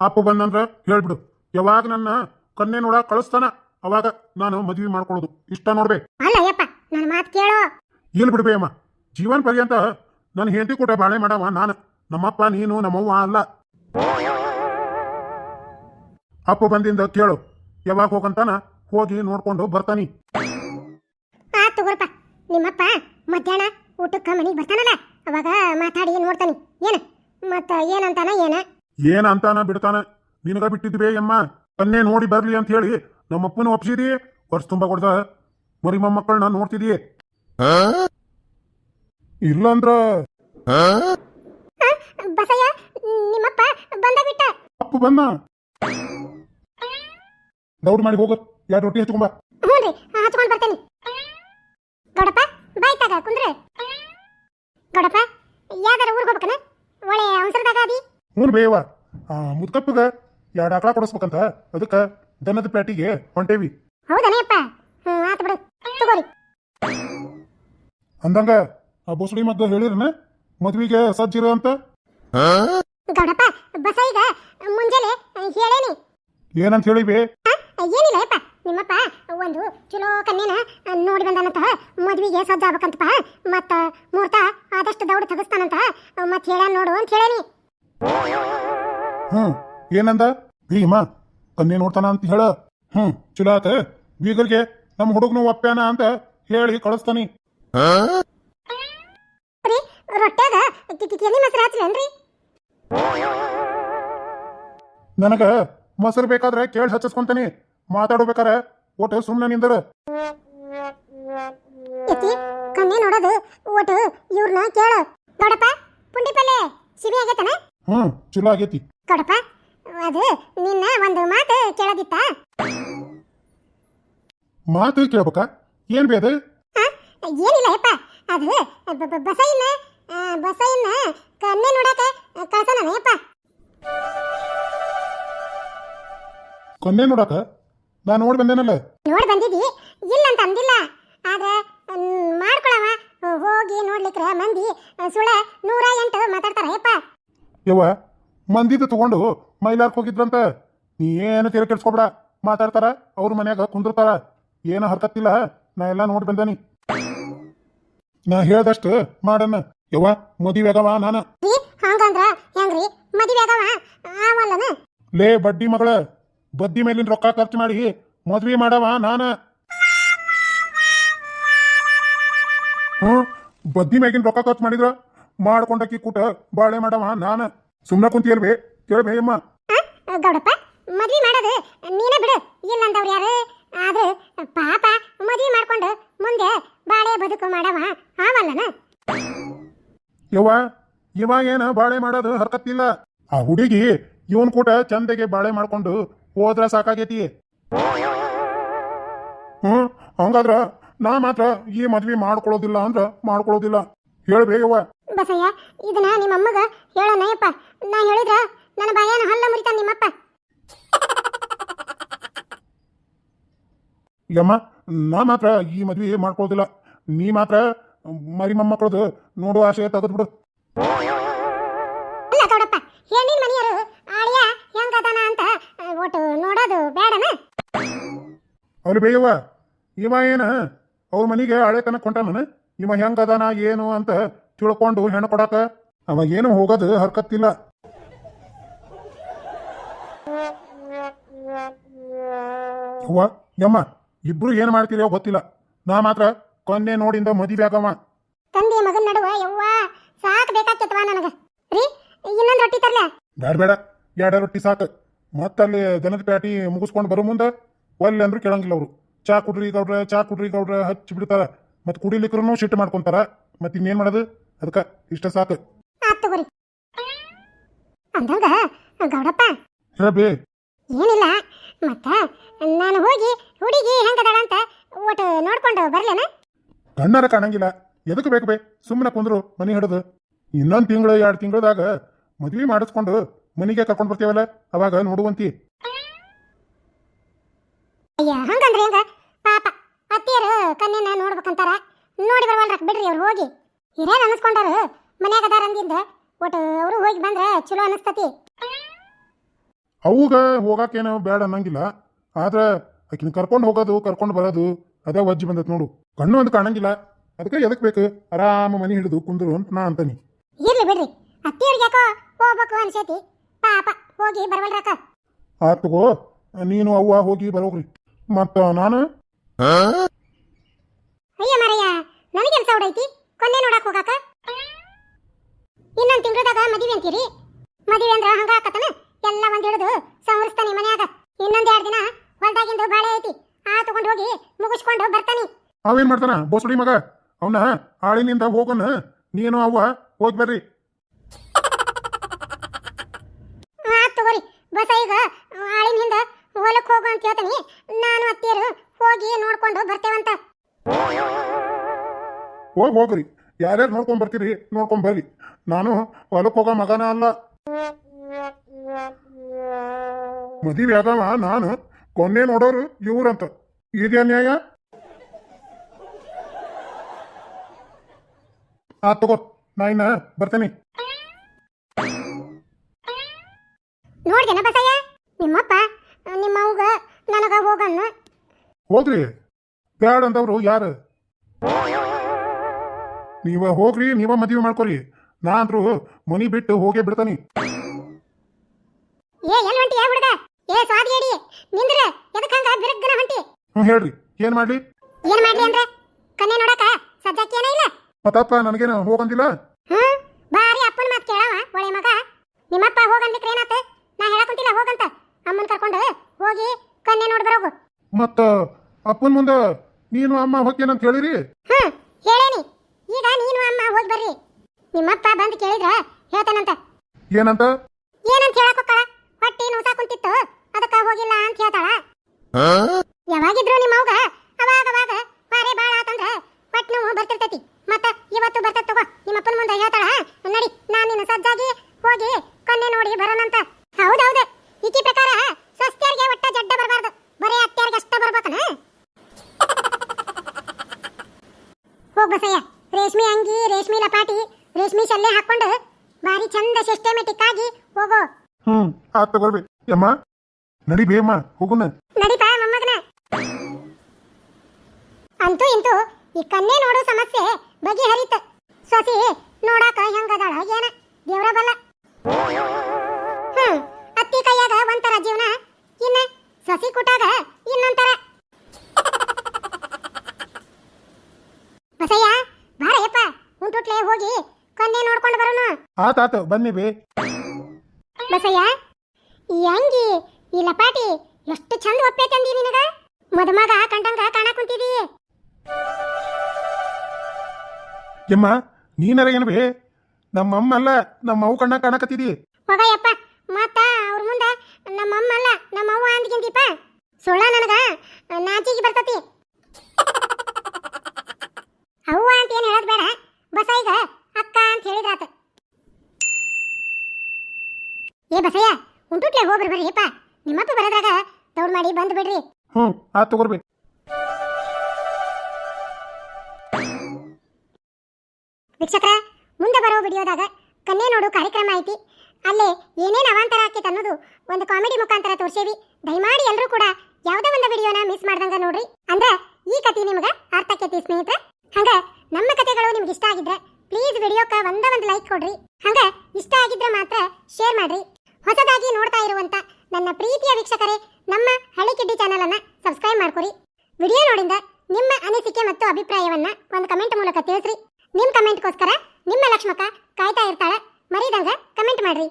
ಅಪ್ಪ ಬಂದಂದ್ರೆ ಹೇಳ್ಬಿಡು. ಯಾವಾಗ ನನ್ನ ಕನ್ನೆ ನೋಡ ಕಳಿಸ್ತಾನ. ಅವಾಗ ನಾನು ಮದುವೆ ಮಾಡ್ಕೊಳ್ಳೋದು. ಇಷ್ಟ ನೋಡ್ಬೇ. ಅಲ್ಲ ಯಪ್ಪ ನನ್ನ ಮಾತು ಕೇಳೋ. ಇಲ್ಲಿ ಬಿಡ್ಬೇ ಅಮ್ಮ ಜೀವನ್ ಪರ್ಯಂತ ನನ್ನ ಹೆಂಡತಿ ಕೂಡ ಬಾಳೆ ಮಾಡವ ನಾನು. ನಮ್ಮಪ್ಪ ನೀನು ನಮ್ಮವ್ವ ಅಲ್ಲ. ಅಪ್ಪ ಬಂದಿಂದ ಕೇಳು. ಯಾವಾಗ ಹೋಗಂತಾನ? ಹೋಗಿ ನೋಡ್ಕೊಂಡು ಬರ್ತಾನಿ. ಆ ತಗೋರಪ್ಪ. ನಿಮ್ಮಪ್ಪ ಮಧ್ಯಾಹ್ನ ಊಟಕ್ಕೆ ಮನೆಗೆ ಬರ್ತಾನಲ್ಲ. ಅವಾಗ ಮಾತಾಡಿ ನೋಡ್ತಾನೆ. ಏನ? ಮತ್ತ ಏನಂತಾನ ಏನ? ಏನ ಅಂತಾನ ಬಿಡ್ತಾನ? ನಿನಗ ಬಿಟ್ಟಿದ್ವಿ ಯಮ್ಮ ತನ್ನೇ ನೋಡಿ ಬರ್ಲಿ ಅಂತ ಹೇಳಿ ನಮ್ಮಪ್ಪನ ಒಪ್ಸಿದಿ. ವರ್ಷ ತುಂಬ ಕೊಡ್ದ. ಮರಿ ಮೊಮ್ಮಕ್ಕಳನ್ನ ನೋಡ್ತಿದಿ. ಇಲ್ಲಂದ್ರ? ಬಸಯ್ಯ ನಿಮ್ಮಪ್ಪ ಬಂದ ಬಿಟ್ಟ. ಅಪ್ಪು ಬಂದ? ದೌಡ್ ಮಾಡಿ ಹೋಗ. ಎರಡು ರೊಟ್ಟಿ ಹಚ್ಕೊಂಬ ಹ್ಞೂ ರೀ ಹಚ್ಕೊಂಡು ಬರ್ತೇನೆ. ಗೌಡಪ್ಪ ಬಾಯ್ ತಗ ಕುಂದ್ರೆ. ಗೌಡಪ್ಪ ಯಾವ್ದಾರ ಊರಿಗೆ ಹೋಗ್ಬೇಕನ? ಒಳ್ಳೆ ಅವಸರದಾಗ ಅದಿ ಹ್ಞೂ ಬೇವ. ಆ ಮುದ್ಕಪ್ಪಗ ಎರಡು ಆಕಳ ಕೊಡಿಸ್ಬೇಕಂತ. ಅದಕ್ಕೆ ದನದ ಪ್ಯಾಟಿಗೆ ಹೊಂಟೇವಿ. ಹೌದನೇಪ್ಪ ಹ್ಞೂ ಆತು ಬಿಡು. ತಗೋರಿ. ಅಂದಂಗ ಆ ಬೊಸಡಿ ಮಗ್ಗ ಹೇಳಿರನ ಮದ್ವಿಗೆ ಸಜ್ಜಿರ ಅಂತ. ಗೌಡಪ್ಪ ಬಸಯ್ಯಗ ಮುಂಜಾನೆ ಹೇಳೇನಿ. ಏನಂತ ಹೇಳಿವಿ? ಆ, ಏನಿಲ್ಲ ಯಪ್ಪ ನಿಮ್ಮಪ್ಪ ಒಂದು ಚಲೋ ಕನ್ನೇನ ನೋಡಿ ಬಂದಾನಂತ ಮದ್ವಿಗೆ ಸಜ್ಜಾಗಬೇಕಂತಪ್ಪ. ಮತ್ತ ಮುಹೂರ್ತ ಆದಷ್ಟು ದೌಡ್ ತೆಗಿಸ್ತಾನಂತ ಮತ್ತೆ ಹೇಳ ನೋಡು ಅಂತ ಹೇಳೇನಿ. ಹ್ಮ್ ಏನಂದ? ಭೀಮ ಕನ್ನೆ ನೋಡ್ತಾನ ಅಂತ ಹೇಳ. ಹ್ಮ್ ಚುಲಾತ ಆತ. ಬೀಗರ್ಗೆ ನಮ್ಮ ಹುಡುಗನು ಒಪ್ಪ್ಯಾನ ಅಂತ ಹೇಳಿ ಕಳಿಸ್ತಾನಿ. ಮೊಸರು ನನಗ ಮೊಸರು ಬೇಕಾದ್ರೆ ಕೇಳಿ ಹಚ್ಚಿಸ್ಕೊಂತೀನಿ. ಮಾತಾಡಬೇಕಾರೆ ಒಟ್ಟು ಸುಮ್ಮನೆ ನಿಂದರ. ಕನ್ಯೆ ನೋಡೋದು ಒಟ್ಟು ಇವ್ರನ್ನ ಕೇಳ. ನೋಡಪ್ಪ ಪುಂಡಿ ಪಲ್ಲೆ ಸಿಬಿ ಆಗೈತನ? ಹ್ಮ್ ಚಲೋ ಆಗೈತಿ. ಕಡಪ ಅದು ನಿನ್ನ ಒಂದು ಮಾತು ಕೇಳೋದಿತ್ತ? ಮಾತು ಕೇಳ್ಬೇಕಾ? ಏನು ಬೇ ಅದು? ಏನಿಲ್ಲ ಯಪ್ಪ ಅದು ಬ- ಬ- ಬಸಯ್ಯನ ನೋಡಕ್ಕೆ ಕಳ್ಸನ ಯಪ್ಪ. ಕೊನ್ನೆ ನೋಡಕ ನಾ ನೋಡಿ ಬಂದೇನಲ್ಲ? ನೋಡಿ ಬಂದಿದ್ದಿ? ಇಲ್ಲ ಅಂತ ಅಂದಿಲ್ಲ. ಆದ್ರೆ ಮಾಡ್ಕೊಳವ. ಹೋಗಿ ನೋಡ್ಲಿಕ್ರೆ ಮಂದಿ ಸುಳ ನೂರ ಎಂಟು ಮಾತಾಡ್ತಾರ ಯಪ್ಪ. ಯವ್ವ ಮಂದಿದ್ದು ತಗೊಂಡು ಮೈಲಾರ್ಕ್ ಹೋಗಿದ್ರಂತ. ನೀ ಏನು ತೀರ ಕೆಡ್ಸ್ಕೊಬೇಡ. ಮಾತಾಡ್ತಾರ ಅವ್ರ ಮನ್ಯಾಗ ಕುಂದಿರ್ತಾರ. ಏನು ಹರ್ಕತ್ತಿಲ್ಲ. ನಾ ಎಲ್ಲ ನೋಡಿ ಬಂದಾನಿ. ನಾ ಹೇಳ್ದಷ್ಟು ಮಾಡನ್ನ. ಯವ್ವ ಮದುವೆಗವ ನಾನ. ಹಂಗಂದ್ರ ಹೆಂಗ್ರಿ? ಆವಲ್ಲನ? ಲೇ ಬಡ್ಡಿ ಮಗಳ ಬಡ್ಡಿ ಮೇಲಿನ ರೊಕ್ಕ ಖರ್ಚು ಮಾಡಿ ಮದ್ವೆ ಮಾಡವ ನಾನ. ಹ್ಮ್ ಬಡ್ಡಿ ಮ್ಯಾಗಿನ ರೊಕ್ಕ ಖರ್ಚು ಮಾಡಿದ್ರ ಮಾಡ್ಕೊಂಡಕ್ಕಿ ಕೂಟ ಬಾಳೆ ಮಾಡವ ನಾನ. ಸುಮ್ನ ಕುಂತಿಯಲ್ವೇ? ಕೇಳ್ಬೇ ಅಮ್ಮ. ಗೌಡಪ್ಪ ಮದ್ವಿ ಮಾಡೋದು ನೀನೇ ಬಿಡು. ಇಲ್ಲ ಅಂತವ್ರು ಯಾರು? ಆದ್ರೆ ಪಾಪ ಮದ್ವಿ ಮಾಡ್ಕೊಂಡು ಮುಂದೆ ಬಾಳೆ ಬದುಕು ಮಾಡವ ಆವಲ್ಲನ ಯವ್ವ ಇವಾಗ ಏನ ಬಾಳೆ ಮಾಡೋದು ಹರ್ಕತ್ತಿಲ್ಲ? ಆ ಹುಡುಗಿ ಇವನ್ ಕೂಟ ಚಂದಗೆ ಬಾಳೆ ಮಾಡ್ಕೊಂಡು ಹೋದ್ರ ಸಾಕಾಗೈತಿ. ಹ್ಮ್ ಹಂಗಾದ್ರ ನಾ ಮಾತ್ರ ಈ ಮದ್ವಿ ಮಾಡ್ಕೊಳ್ಳೋದಿಲ್ಲ ಅಂದ್ರ ಮಾಡ್ಕೊಳ್ಳೋದಿಲ್ಲ. ಹೇಳ್ಬೇ ಬೇಗವ್ವ ಬಸಯ್ಯ ಇದನ್ನ ನಿಮ್ಮ ಅಮ್ಮಗ ಅಪ್ಪ ನಾ ಹೇಳಿದ್ರ ನನ್ನ ಬಾಯಾನ ಹಲ್ಲ ಮುರಿತಾನ ನಿಮ್ಮಪ್ಪ. ಯಮ್ಮ ನಾ ಮಾತ್ರ ಈ ಮದ್ವೆ ಮಾಡ್ಕೊಳ್ಳೋದಿಲ್ಲ ನೀ ಮಾತ್ರ ಮರಿ ಮೊಮ್ಮಕ್ಕಳದು ನೋಡುವ ಆಶಯ ತೆಗೆದ್ಬಿಡು ಅಲ್ಲ ಗೌಡಪ್ಪ ಹೆಣ್ಣಿನ ಮನೆಯವರು ಆಳಿಯ ಹೆಂಗದಾನ ಅಂತ ಒಟ್ಟು ನೋಡೋದು ಬೇಡನ? ಅವ್ರು ಬೇಯವ್ವ. ಇವ ಏನ ಅವ್ರ ಮನೆಗೆ ಹಳೆತನ ಕೊಂಟಾನ ಇವ ಹೆಂಗದನ ಏನು ಅಂತ ತಿಳ್ಕೊಂಡು ಹೆಣ್ಣು ಕೊಡಾಕ ಅವ ಏನು ಹೋಗೋದು ಹರ್ಕತ್ತಿಲ್ಲ. ಅವ್ವ ಯಮ್ಮ ಇಬ್ರು ಏನ್ ಮಾಡ್ತೀರೋ ಗೊತ್ತಿಲ್ಲ. ನಾ ಮಾತ್ರ ಕೊನ್ನೆ ನೋಡಿಂದ ಮದುವೆ ಆಗವ ತಂದೆ ಮಗನ್ ನಡುವ ಯವ್ವ ಸಾಕ್ ಬೇಕಾಗ್ತೈತವ ನನಗ. ರೀ ಇನ್ನೊಂದು ರೊಟ್ಟಿ ತರ್ಲ? ಬೇಡ ಬೇಡ ಎರಡು ರೊಟ್ಟಿ ಸಾಕು. ಮತ್ತಲ್ಲಿ ದನದ ಪ್ಯಾಟಿ ಮುಗಿಸ್ಕೊಂಡು ಬರೋ ಮುಂದೆ. ಒಲ್ಲೆ ಅಂದ್ರೂ ಕೇಳಂಗಿಲ್ಲ ಅವರು. ಚಾ ಕುಡ್ರಿ ಗೌಡ್ರ ಚಾ ಕುಡ್ರಿ ಗೌಡ್ರ ಹಚ್ಚಿ ಬಿಡ್ತಾರ. ಮತ್ತೆ ಕುಡಿಲಿಕ್ಕೂ ಸಿಟ್ಟು ಮಾಡ್ಕೊಂತಾರ. ಮತ್ತೆ ಇನ್ನೇನ್ ಮಾಡೋದು? ಅದಕ್ಕ ಇಷ್ಟ ಸಾಕು. ಆತ್ ತಗೋರಿ. ಅಂದಂಗ ಗೌಡಪ್ಪ. ರಬೇ. ಏನಿಲ್ಲ ಮತ್ತ ನಾನು ಹೋಗಿ ಹುಡುಗಿ ಹೆಂಗದಾಳ ಅಂತ ಒಟ್ಟು ನೋಡ್ಕೊಂಡು ಬರ್ಲೇನ? ಕಣ್ಣಾರ ಕಾಣಂಗಿಲ್ಲ. ಎದಕ್ಕೆ ಬೇಕು ಬೇ? ಸುಮ್ಮನೆ ಕುಂದ್ರು ಮನೆ ಹಿಡಿದು. ಇನ್ನೊಂದು ತಿಂಗಳು ಎರಡು ತಿಂಗಳದಾಗ ಮದ್ವೆ ಮಾಡಿಸ್ಕೊಂಡು ಮನೆಗೆ ಕರ್ಕೊಂಡು ಬರ್ತೀವಲ್ಲ? ಅವಾಗ ನೋಡುವಂತಿ. ಅಯ್ಯ ಹಂಗಂದ್ರೆ ಹೆಂಗ? ಪಾಪ. ಅತ್ತಿಯರು ಕನ್ಯನ ನೋಡ್ಬೇಕಂತಾರ. ನೋಡಿ ಬರವಲ್ರ ಬಿಡ್ರಿ ಅವ್ರು ಹೋಗಿ. ಹಿರೇನ್ ಅನಸ್ಕೊಂಡಾರು ಮನ್ಯಾಗ ಅದಾರ ಅಂದಿಂದ. ಒಟ್ಟು ಅವರು ಹೋಗಿ ಬಂದ್ರ ಚಲೋ ಅನಿಸ್ತತಿ ಅವಾಗ ಹೋಗಾಕೇನು ಬೇಡ ಅನ್ನಂಗಿಲ್ಲ. ಆದ್ರೆ ಆಕಿನ ಕರ್ಕೊಂಡು ಹೋಗೋದು ಕರ್ಕೊಂಡು ಬರೋದು ಅದೇ ವಜ್ಜಿ ಬಂದೈತೆ ನೋಡು. ಕಣ್ಣು ಒಂದು ಕಾಣಂಗಿಲ್ಲ. ಅದಕ್ಕೆ ಎದಕ್ ಬೇಕು? ಆರಾಮ ಮನೆ ಹಿಡಿದು ಕುಂದ್ರು ಅಂತ ನಾ ಅಂತಾನಿ. ಇರ್ಲಿ ಬಿಡ್ರಿ. ಅತ್ತಿಯವ್ರಿಗೆ ಯಾಕೋ ಹೋಗ್ಬೇಕು ಅನ್ಸೈತಿ. ಪಾಪ ಹೋಗಿ ಬರವಲ್ರಕ್ಕ ಆತ್ ತಗೋ. ನೀನು ಅವ್ವ ಹೋಗಿ ಬರೋಗ್ರಿ. ಮತ್ತ ನಾನು ಅಯ್ಯ ಮರಯ್ಯ ನನಗೆ ಕೆಲಸ ಹೊಡೈತಿ? ಕೊನೆ ನೋಡಕ್ ಹೋಗಾಕ? ಇನ್ನೊಂದ್ ತಿಂಗಳದಾಗ ಮದುವೆ ಅಂತೀರಿ? ಮದುವೆ ಅಂದ್ರ ಹಂಗ ಆಕತನ ಎಲ್ಲ ಒಂದ್ ಹಿಡಿದು ಸಂವರಿಸ್ತಾನೆ ಮನ್ಯಾಗ. ಇನ್ನೊಂದ್ ಎರಡ್ ದಿನ ಹೊಲ್ದಾಗಿಂದು ಬಾಳೆ ಐತಿ. ಆ ತಗೊಂಡ್ ಹೋಗಿ ಮುಗಿಸ್ಕೊಂಡು ಬರ್ತಾನೆ. ಅವೇನ್ ಮಾಡ್ತಾನ? ಬೋಸಡಿ ಮಗ. ಅವನ ಆಳಿನಿಂದ ಹೋಗೋಣ ನೀನು ಅವ್ವ ಹೋಗ್ ಬರ್ರಿ. ಆತ್ ತಗೋರಿ. ಬಸ ಈಗ ಆಳಿನ ಹಿಂದ ಹೋಗೋ ಅಂತ ಹೇಳ್ತೀನಿ. ನಾನು ಅತ್ತಿಯರು ಹೋಗಿ ನೋಡ್ಕೊಂಡು ಬರ್ತೇವಂತ. ಹೋಗಿ ಹೋಗ್ರಿ. ಯಾರ್ಯಾರು ನೋಡ್ಕೊಂಡ್ ಬರ್ತೀರಿ ನೋಡ್ಕೊಂಡ್ ಬರ್ರಿ. ನಾನು ಹೊಲಕ್ಕೆ ಹೋಗೋ ಮಗನ ಅಲ್ಲ. ಮದುವೆ ಆದವ ನಾನು. ಕೊನೆ ನೋಡೋರು ಇವ್ರಂತ. ಇದೇ ಅನ್ಯಾಯ? ಆ ತಗೋ. ನಾ ಇನ್ನ ಬರ್ತೇನೆ. ನೋಡ್ದೇನ ಬಸಯ್ಯ? ನಿಮ್ಮಪ್ಪ ನನಗ ಹೋಗಣ್ಣ ಹೋಗ್ರಿ. ಬ್ಯಾಡ ಅಂತವ್ರು ಯಾರು? ನೀವ ಹೋಗ್ರಿ ನೀವ ಮದುವೆ ಮಾಡ್ಕೊರಿ. ನಾ ಅಂದ್ರು ಮನಿ ಬಿಟ್ಟು ಹೋಗೇ ಬಿಡ್ತಾನಿ. ಏ ಎಲ್ ಹೊಂಟಿ ಹುಡುಗ? ಏ ಸ್ವಾದಿಯಡಿ ನಿಂದ್ರ ಎದಕ್ಕ ಹಂಗ ಬಿರುಗ್ಗನ ಹೊಂಟಿ? ಹ್ಞೂ ಹೇಳ್ರಿ. ಏನ್ ಮಾಡ್ಲಿ? ಏನ್ ಮಾಡ್ಲಿ ಅಂದ್ರೆ? ಕನ್ನೆ ನೋಡಕ ಸಜ್ಜಾಕಿ ಏನ ಇಲ್ಲ. ಮತ್ತಪ್ಪ ನನಗೇನು ಹೋಗಂದಿಲ್ಲ? ಹ್ಮ್ ಬಾರಿ ಅಪ್ಪನ ಮಾತು ಕೇಳವ ಒಳ್ಳೆ ಮಗ. ನಿಮ್ಮಪ್ಪ ಹೋಗಂದಿಕ್ರ ಏನಾತ? ನಾ ಹೇಳಕುಂತಿಲ್ಲ ಹೋಗಂತ. ಅಮ್ಮನ್ ಕರ್ಕೊಂಡು ಹೋಗಿ ಕನ್ನೆ ನೋಡ್ ಬರೋಗು. ಮತ್ತ ಅಪ್ಪನ ಮುಂದೆ ನೀನು ಅಮ್ಮ ಹೋಗ್ತೇನಂತ ಹೇಳಿರಿ? ಹ್ಮ್ ಹೇಳೇನಿ. ಈಗ ನೀನು ಅಮ್ಮ ಹೋಗಿ ಬರ್ರಿ. ನಿಮ್ಮಪ್ಪ ಬಂದು ಕೇಳಿದ್ರ ಹೇಳ್ತಾನಂತ. ಏನಂತ? ಏನಂತ ಹೇಳಕ್ ಹೋಗ್ತಾಳ ಹೊಟ್ಟಿ ನುಸ ಕುಂತಿತ್ತು. ಅದಕ್ಕ ಹೋಗಿಲ್ಲ ಅಂತ ಹೇಳ್ತಾಳ. ಯಾವಾಗಿದ್ರು ನಿಮ್ಮ ಅವಾಗ? ಅವಾಗ ಅವಾಗ ಬಾರೆ ಬಾಳ ಆತಂದ್ರ ಹೊಟ್ಟೆ ನೋವು ಬರ್ತಿರ್ತೈತಿ ಮತ್ತ ಇವತ್ತು ಬರ್ತೈತಿ ತಗೋ ನಿಮ್ಮಪ್ಪನ ಮುಂದೆ ಹೇಳ್ತಾಳ ನಡಿ ನಾನ್ ನಿನ್ನ ಸಜ್ಜಾಗಿ ಹೋಗಿ ಕನ್ನೆ ನೋಡಿ ಬರೋಣಂತ ಹೌದೌದು ಈಕಿ ಪ್ರಕಾರ ಸ್ವಸ್ತ್ಯರಿಗೆ ಒಟ್ಟ ಜಡ್ಡ ಬರಬಾರ್ದು ಬರೀ ಅತ್ಯಾರಿಗೆ ಅಷ್ಟ ಬರ್ಬೇಕನ ಹೋಗ್ ಬಸಯ್ಯ ರೇಷ್ಮೆ ಅಂಗಿ ಲಪಾಟಿ ರೇಷ್ಮೆ ಸಲ್ಲೆ ಹಾಕೊಂಡು ಬಾರಿ ಚಂದ ಸಿಸ್ಟಮ್ಯಾಟಿಕ್ ಆಗಿ ಹೋಗೋ. ಹ್ಮ್ ಆತ ಬರ್ಬೇಕು ಯಮ್ಮ ನಡಿ ಬೇಮ್ಮ ಹೋಗುನ. ನಡಿಪ ಮೊಮ್ಮಗನ. ಅಂತೂ ಇಂತೂ ಈ ಕನ್ನೆ ನೋಡು ಸಮಸ್ಯೆ ಬಗೆಹರಿತ. ಸೊಸಿ ನೋಡಾಕ ಹೆಂಗದಾಳ ಏನ? ದೇವ್ರ ಬಲ್ಲ ಬರೋಣ ಆತ ಆತ ಬನ್ನಿ ಬೇ. ಬಸಯ್ಯ ಈ ಅಂಗಿ ಈ ಲಪಾಟಿ ಎಷ್ಟು ಚಂದ ಒಪ್ಪೈತಂದಿ ನಿನಗ? ಮದುಮಗ ಕಂಡಂಗ ಕಾಣ ಕುಂತಿದಿ. ಯಮ್ಮ ನೀನರ ಏನು ಬಿ? ನಮ್ಮ ಅಮ್ಮ ಅಲ್ಲ ನಮ್ಮ ಅವು ಕಣ್ಣ ಕಾಣಕತ್ತಿದಿ. ಹೋಗಯ್ಯಪ್ಪ ಮತ್ತ ಅವ್ರ ಮುಂದ ನಮ್ಮ ಅಮ್ಮ ಅಲ್ಲ ನಮ್ಮ ಅವ್ವ ಸುಳ್ಳ ನನಗ ನಾಚಿಗೆ ಬರ್ತತಿ ಅವ್ವ ಅಂತ ಏನ್ ಹೇಳೋದ್ ಬೇಡ ಬಸಯ್ಯಗ ಅಕ್ಕ ಅಂತ ಹೇಳಿದ್ರಾತ ಏ ಬಸಯ್ಯ ಬರ್ರಿಪ್ಪ ನಿಮ್ಮಪ್ಪ ಬರೋದ್ರಾಗ ದೌಡ್ ಮಾಡಿ ಬಂದ್ ಬಿಡ್ರಿ. ಹ್ಞೂ ಆ ತಗೋರ್ಬಿ ವೀಕ್ಷಕರ ಮುಂದೆ ಬರೋ ವಿಡಿಯೋದಾಗ ಕನ್ನೆ ನೋಡು ಕಾರ್ಯಕ್ರಮ ಐತಿ. ಅಲ್ಲೇ ಏನೇನು ಅವಾಂತರ ಆಕೈತೆ ಅನ್ನೋದು ಒಂದು ಕಾಮಿಡಿ ಮುಖಾಂತರ ತೋರ್ಸೇವಿ. ದಯಮಾಡಿ ಎಲ್ಲರೂ ಕೂಡ ಯಾವುದೇ ಒಂದು ವಿಡಿಯೋನ ಮಿಸ್ ಮಾಡ್ದಂಗ ನೋಡ್ರಿ. ಅಂದ್ರ ಈ ಕತೆ ನಿಮ್ಗೆ ಅರ್ಥ ಆಕೈತಿ ಸ್ನೇಹಿತರೆ. ಹಂಗ ನಮ್ಮ ಕತೆಗಳು ನಿಮ್ಗೆ ಇಷ್ಟ ಆಗಿದ್ರೆ ಪ್ಲೀಸ್ ವಿಡಿಯೋಕ್ಕ ಒಂದ ಒಂದು ಲೈಕ್ ಕೊಡ್ರಿ. ಹಂಗ ಇಷ್ಟ ಆಗಿದ್ರೆ ಮಾತ್ರ ಶೇರ್ ಮಾಡ್ರಿ. ಹೊಸದಾಗಿ ನೋಡ್ತಾ ಇರುವಂತ ನನ್ನ ಪ್ರೀತಿಯ ವೀಕ್ಷಕರೇ, ನಮ್ಮ ಹಳ್ಳಿ ಕಿಡ್ಡಿ ಚಾನಲ್ ಅನ್ನ ಸಬ್ಸ್ಕ್ರೈಬ್ ಮಾಡ್ಕೊರಿ ವಿಡಿಯೋ ನೋಡಿದ ನಿಮ್ಮ ಅನಿಸಿಕೆ ಮತ್ತು ಅಭಿಪ್ರಾಯವನ್ನ ಒಂದು ಕಮೆಂಟ್ ಮೂಲಕ ತಿಳಿಸ್ರಿ. ನಿಮ್ಮ ಕಮೆಂಟ್ಗೋಸ್ಕರ ನಿಮ್ಮ ಲಕ್ಷ್ಮಕ್ಕ ಕಾಯ್ತಾ ಇರ್ತಾಳೆ. ಮರೀದಂಗ ಕಮೆಂಟ್ ಮಾಡ್ರಿ.